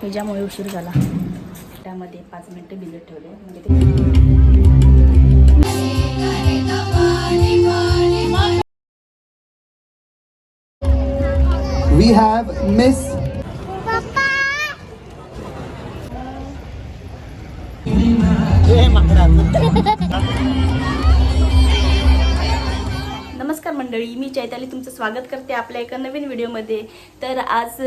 ह्याच्यामुळे उशीर झाला. त्यामध्ये पाच मिनटं भिजत ठेवले. म्हणजे ते We have Miss नमस्कार मंडळी मी चैताली तुमचं स्वागत करते आपल्या एका नवीन व्हिडिओमध्ये. तर आज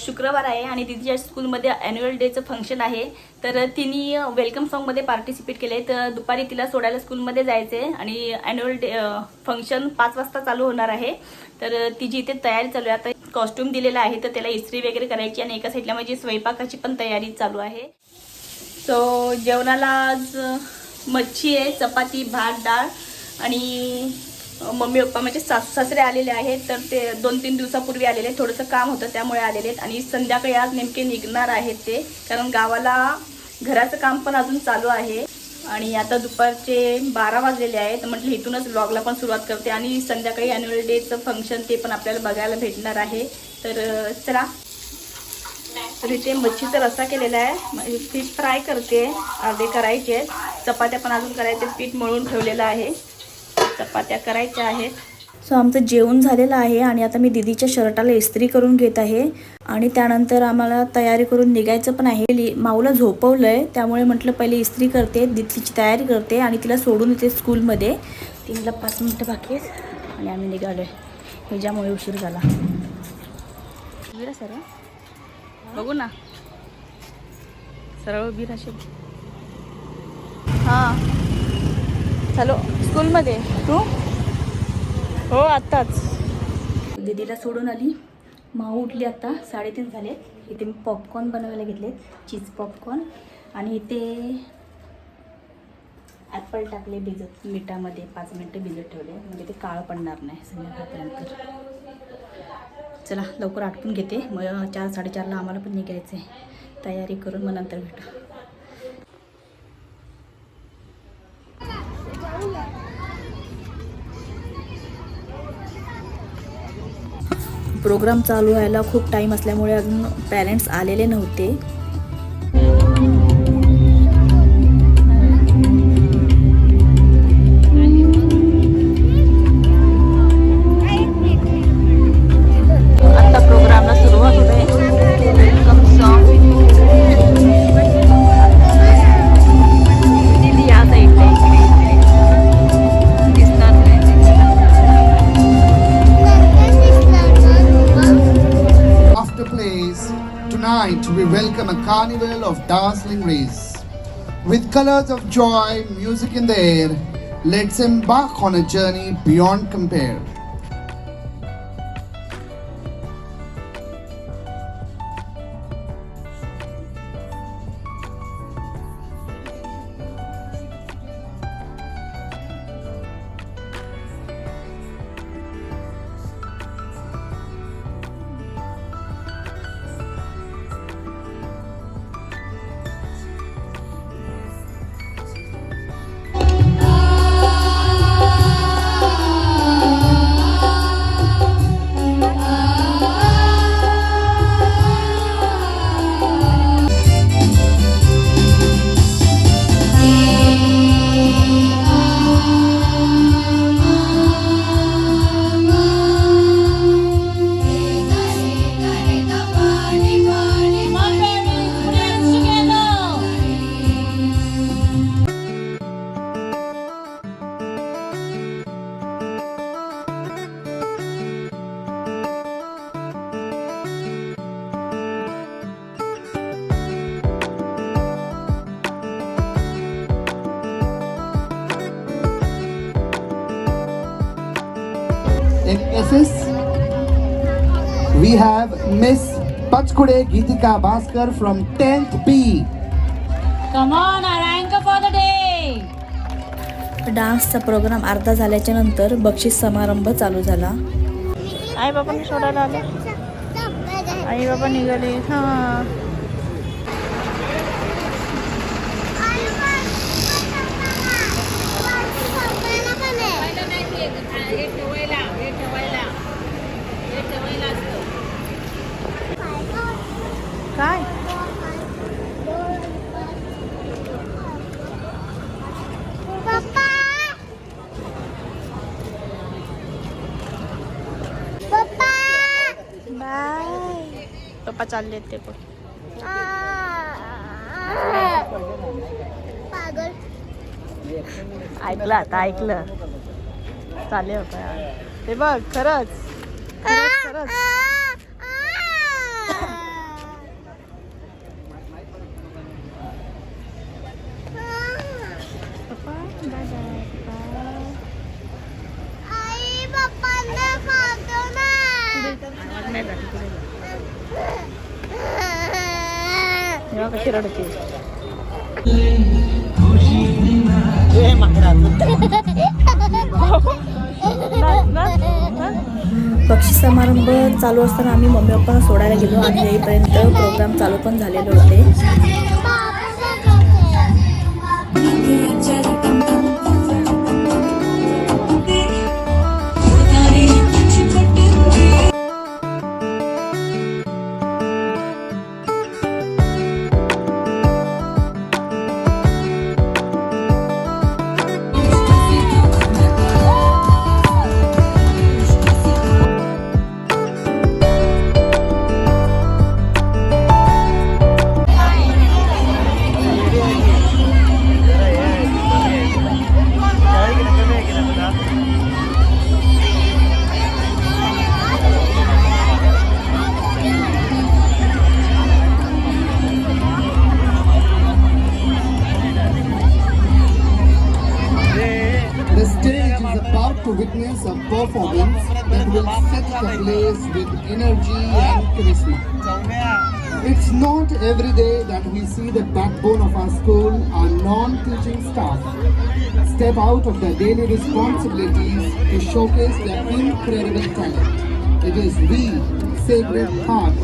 शुक्रवार आहे आणि दिदीच्या स्कूलमध्ये ॲन्युअल डेचं फंक्शन आहे. तर तिने वेलकम सॉन्गमध्ये पार्टिसिपेट केले तर दुपारी तिला सोडायला स्कूलमध्ये जायचं आहे आणि ॲन्युअल डे फंक्शन पाच वाजता चालू होणार आहे. तर तिची इथे तयारी चालू आहे. आता कॉस्ट्युम दिलेला आहे तर त्याला इस्त्री वगैरे करायची आणि एका साईडला माझी स्वयंपाकाची पण तयारी चालू आहे. सो जेवणाला आज मच्छी आहे चपाती भात डाळ आणि मम्मी पप्पा म्हणजे सासू सासरे आलेले आहेत तर ते दोन तीन दिवसापूर्वी आलेले थोडंसं काम होतं त्यामुळे आलेले आहेत. आणि संध्याकाळी आज नेमके निघणार आहेत ते कारण गावाला घराचं काम पण अजून चालू आहे. आणि आता दुपारचे बारा वाजलेले आहेत म्हटलं इथूनच ब्लॉगला पण सुरुवात करते. आणि संध्याकाळी ॲन्युअल डेचं फंक्शन ते पण आपल्याला बघायला भेटणार आहे. तर चला. तर इथे मच्छीचा रस्सा केलेला आहे. फिश फ्राय करते. अर्धे करायचे आहेत. चपात्या पण अजून करायचे पीठ मळून ठेवलेलं आहे. चपात्या करायच्या आहेत. सो आमचं जेवण झालेलं आहे आणि आता मी दीदीच्या शर्टाला इस्त्री करून घेत आहे. आणि त्यानंतर आम्हाला तयारी करून निघायचं पण आहे. माऊला झोपवलं आहे त्यामुळे म्हटलं पहिले इस्त्री करते दिदीची तयारी करते आणि तिला सोडून येते स्कूलमध्ये. तिला पाच मिनटं बाकी आहेत आणि आम्ही निघालो आहे ह्याच्यामुळे उशीर झाला. सर. बघू ना. सरळ बीर असेल हां. हॅलो स्कूलमध्ये? तू? हो आत्ताच. दीदीला सोडून आली. माऊ उठली आता. साडेतीन झाले. इथे मी पॉपकॉर्न बनवायला घेतले चीज पॉपकॉर्न आणि इथे ॲपल टाकले भिजत मिठामध्ये. पाच मिनटं भिजत ठेवले. म्हणजे ते काळं पडणार नाही संध्याकाळपर्यंत. चला लवकर आटपून घेते. मग चार साडेचारला आम्हाला पण निघायचं आहे तयारी करून मग नंतर भेटू. प्रोग्राम चालू व्हायला खूप टाईम असल्यामुळे अजून पॅरेंट्स आलेले नव्हते. Welcome a carnival of dazzling rays. With colors of joy, music in the air, let's embark on a journey beyond compare. We have Miss Pachkude Geetika Bhaskar from 10th B. Come on, a rank for the day. डान्सचा program अर्धा झाल्याच्यानंतर बक्षीस समारंभ चालू झाला आई बाबा सोडायला आले आई बाबा निघाले हा चालले ते पण. पागल. ऐकलं आता ऐकलं. चालेल होतं. ते बघ खरंच. खरंच खरंच. नाही तेव्हा कशी रडते? समारंभ चालू असताना आम्ही मम्मी पप्पा सोडायला गेलो आणि येईपर्यंत प्रोग्राम चालू पण झालेले होते. Energy and charisma. It's not every day that we see the backbone of our school, our non-teaching staff, step out of their daily responsibilities to showcase their incredible talent. It is we, Sacred Heart,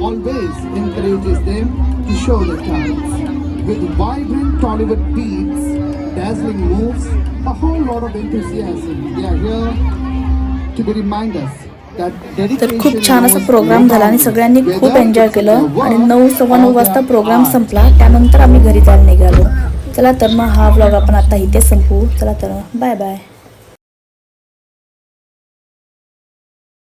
always encourages them to show their talents. With vibrant Tollywood beats, dazzling moves, a whole lot of enthusiasm. They are here to remind that तर खूप छान असा programme झाला आणि सगळ्यांनी खूप enjoy केलं. आणि नऊ सव्वा नऊ वाजता प्रोग्राम संपला. त्यानंतर आम्ही घरी जायला निघालो. चला तर मग हा ब्लॉग आपण आता इथे संपू चला तर बाय बाय